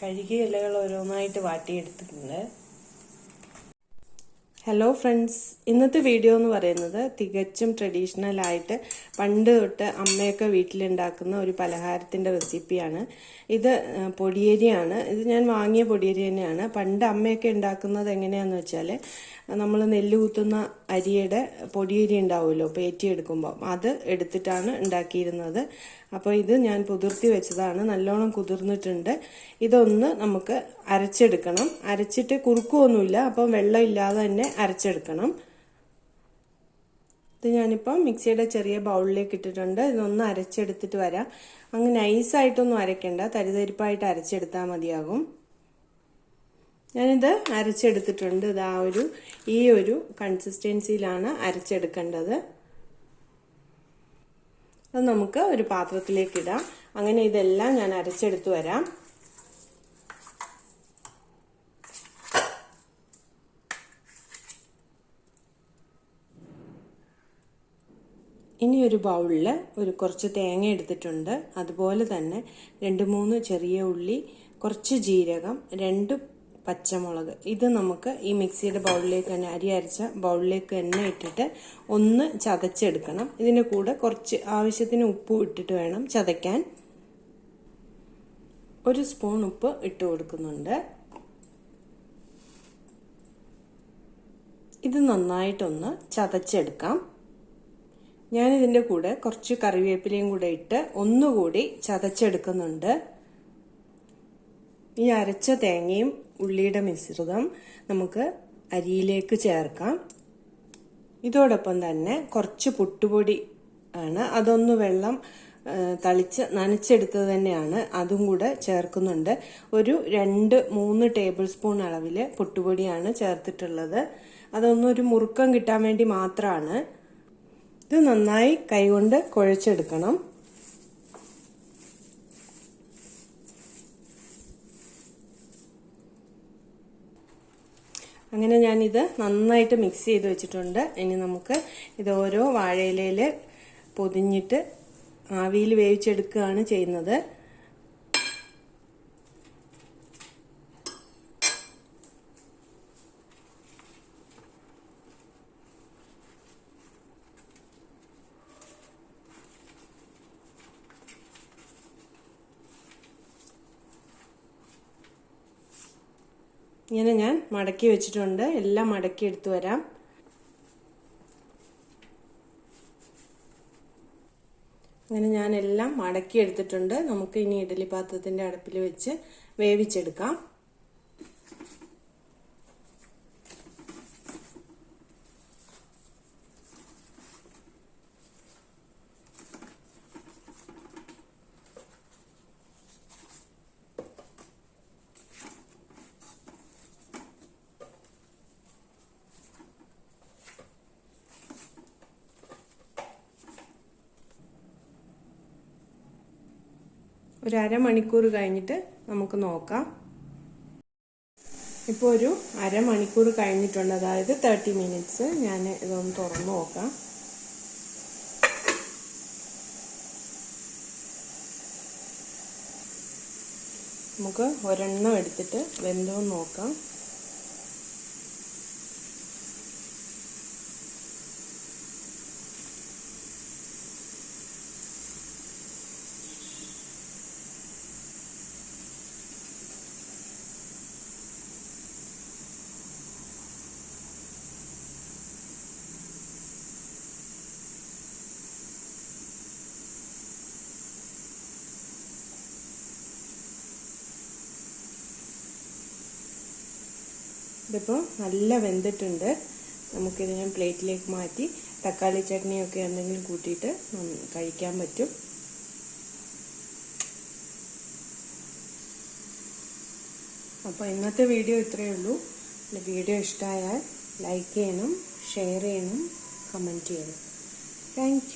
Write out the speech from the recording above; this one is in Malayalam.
കഴുകിയ ഇലകൾ ഓരോന്നായിട്ട് വാട്ടിയെടുത്തിട്ടുണ്ട്. ഹലോ ഫ്രണ്ട്സ് ഇന്നത്തെ വീഡിയോ എന്ന് പറയുന്നത് തികച്ചും ട്രഡീഷണൽ ആയിട്ട് പണ്ട് തൊട്ട് അമ്മയൊക്കെ വീട്ടിലുണ്ടാക്കുന്ന ഒരു പലഹാരത്തിന്റെ റെസിപ്പിയാണ് ഇത് പൊടിയേരിയാണ്. ഇത് ഞാൻ വാങ്ങിയ പൊടിയരി തന്നെയാണ്. പണ്ട് അമ്മയൊക്കെ ഉണ്ടാക്കുന്നത് എങ്ങനെയാണെന്ന് വെച്ചാൽ നമ്മൾ നെല്ല് കുത്തുന്ന അരിയുടെ പൊടിയരി ഉണ്ടാവുമല്ലോ പേറ്റിയെടുക്കുമ്പോൾ അത് എടുത്തിട്ടാണ് ഉണ്ടാക്കിയിരുന്നത്. അപ്പോൾ ഇത് ഞാൻ കുതിർത്തി വെച്ചതാണ്. നല്ലോണം കുതിർന്നിട്ടുണ്ട്. ഇതൊന്ന് നമുക്ക് അരച്ചെടുക്കണം. അരച്ചിട്ട് കുറുക്കുമൊന്നുമില്ല അപ്പം വെള്ളം ഇല്ലാതെ തന്നെ അരച്ചെടുക്കണം. ഇത് ഞാനിപ്പോൾ മിക്സിയുടെ ചെറിയ ബൗളിലേക്ക് ഇട്ടിട്ടുണ്ട്. ഇതൊന്ന് അരച്ചെടുത്തിട്ട് വരാം. അങ്ങ് നൈസായിട്ടൊന്നും അരയ്ക്കണ്ട. തരിതരിപ്പായിട്ട് അരച്ചെടുത്താൽ മതിയാകും. ഞാനിത് അരച്ചെടുത്തിട്ടുണ്ട്. ഇത് ആ ഒരു ഈ ഒരു കൺസിസ്റ്റൻസിയിലാണ് അരച്ചെടുക്കേണ്ടത്. അത് നമുക്ക് ഒരു പാത്രത്തിലേക്ക് ഇടാം. അങ്ങനെ ഇതെല്ലാം ഞാൻ അരച്ചെടുത്ത് വരാം. ഇനി ഒരു ബൗളിൽ ഒരു കുറച്ച് തേങ്ങ എടുത്തിട്ടുണ്ട്. അതുപോലെ തന്നെ രണ്ട് മൂന്ന് ചെറിയ ഉള്ളി കുറച്ച് ജീരകം രണ്ട് പച്ചമുളക്. ഇത് നമുക്ക് ഈ മിക്സിയുടെ ബൗളിലേക്ക് തന്നെ അരി അരച്ച ബൗളിലേക്ക് തന്നെ ഇട്ടിട്ട് ഒന്ന് ചതച്ചെടുക്കണം. ഇതിന്റെ കൂടെ കുറച്ച് ആവശ്യത്തിന് ഉപ്പ് ഇട്ടിട്ട് വേണം ചതയ്ക്കാൻ. ഒരു സ്പൂൺ ഉപ്പ് ഇട്ട് കൊടുക്കുന്നുണ്ട്. ഇത് നന്നായിട്ടൊന്ന് ചതച്ചെടുക്കാം. ഞാനിതിന്റെ കൂടെ കുറച്ച് കറിവേപ്പിലയും കൂടെ ഇട്ട് ഒന്നുകൂടി ചതച്ചെടുക്കുന്നുണ്ട്. ഈ അരച്ച തേങ്ങയും ഉള്ളിയുടെ മിശ്രിതം നമുക്ക് അരിയിലേക്ക് ചേർക്കാം. ഇതോടൊപ്പം തന്നെ കുറച്ച് പുട്ടുപൊടി ആണ്. അതൊന്ന് വെള്ളം തളിച്ച് നനച്ചെടുത്തത് തന്നെയാണ്. അതും കൂടെ ചേർക്കുന്നുണ്ട്. ഒരു രണ്ട് മൂന്ന് ടേബിൾ സ്പൂൺ അളവിൽ പുട്ടുപൊടിയാണ് ചേർത്തിട്ടുള്ളത്. അതൊന്നൊരു മുറുക്കം കിട്ടാൻ വേണ്ടി മാത്രമാണ്. ഇത് നന്നായി കൈകൊണ്ട് കുഴച്ചെടുക്കണം. അങ്ങനെ ഞാനിത് നന്നായിട്ട് മിക്സ് ചെയ്ത് വെച്ചിട്ടുണ്ട്. ഇനി നമുക്ക് ഇത് ഓരോ വാഴയിലയിൽ പൊതിഞ്ഞിട്ട് ആവിയിൽ വേവിച്ചെടുക്കുകയാണ് ചെയ്യുന്നത്. ഇങ്ങനെ ഞാൻ മടക്കി വെച്ചിട്ടുണ്ട്. എല്ലാം മടക്കി എടുത്തു വരാം. അങ്ങനെ ഞാൻ എല്ലാം മടക്കി എടുത്തിട്ടുണ്ട്. നമുക്ക് ഇനി ഇഡലി പാത്രത്തിന്റെ അടുപ്പിൽ വെച്ച് വേവിച്ചെടുക്കാം. ഒരു അരമണിക്കൂർ കഴിഞ്ഞിട്ട് നമുക്ക് നോക്കാം. ഇപ്പോൾ ഒരു അരമണിക്കൂർ കഴിഞ്ഞിട്ടുണ്ട്. അതായത് തേർട്ടി മിനിറ്റ്സ് ഞാൻ ഇതൊന്ന് തുറന്നു നോക്കാം. നമുക്ക് ഒരെണ്ണം എടുത്തിട്ട് വെന്തോന്ന് നോക്കാം. ഇതിപ്പോൾ നല്ല വെന്തിട്ടുണ്ട്. നമുക്കിത് ഞാൻ പ്ലേറ്റിലേക്ക് മാറ്റി തക്കാളി ചട്നിയൊക്കെ എന്തെങ്കിലും കൂട്ടിയിട്ട് കഴിക്കാൻ പറ്റും. അപ്പോൾ ഇന്നത്തെ വീഡിയോ ഇത്രയേ ഉള്ളൂ. വീഡിയോ ഇഷ്ടമായാൽ ലൈക്ക് ചെയ്യണം ഷെയർ ചെയ്യണം കമന്റ് ചെയ്യണം. താങ്ക്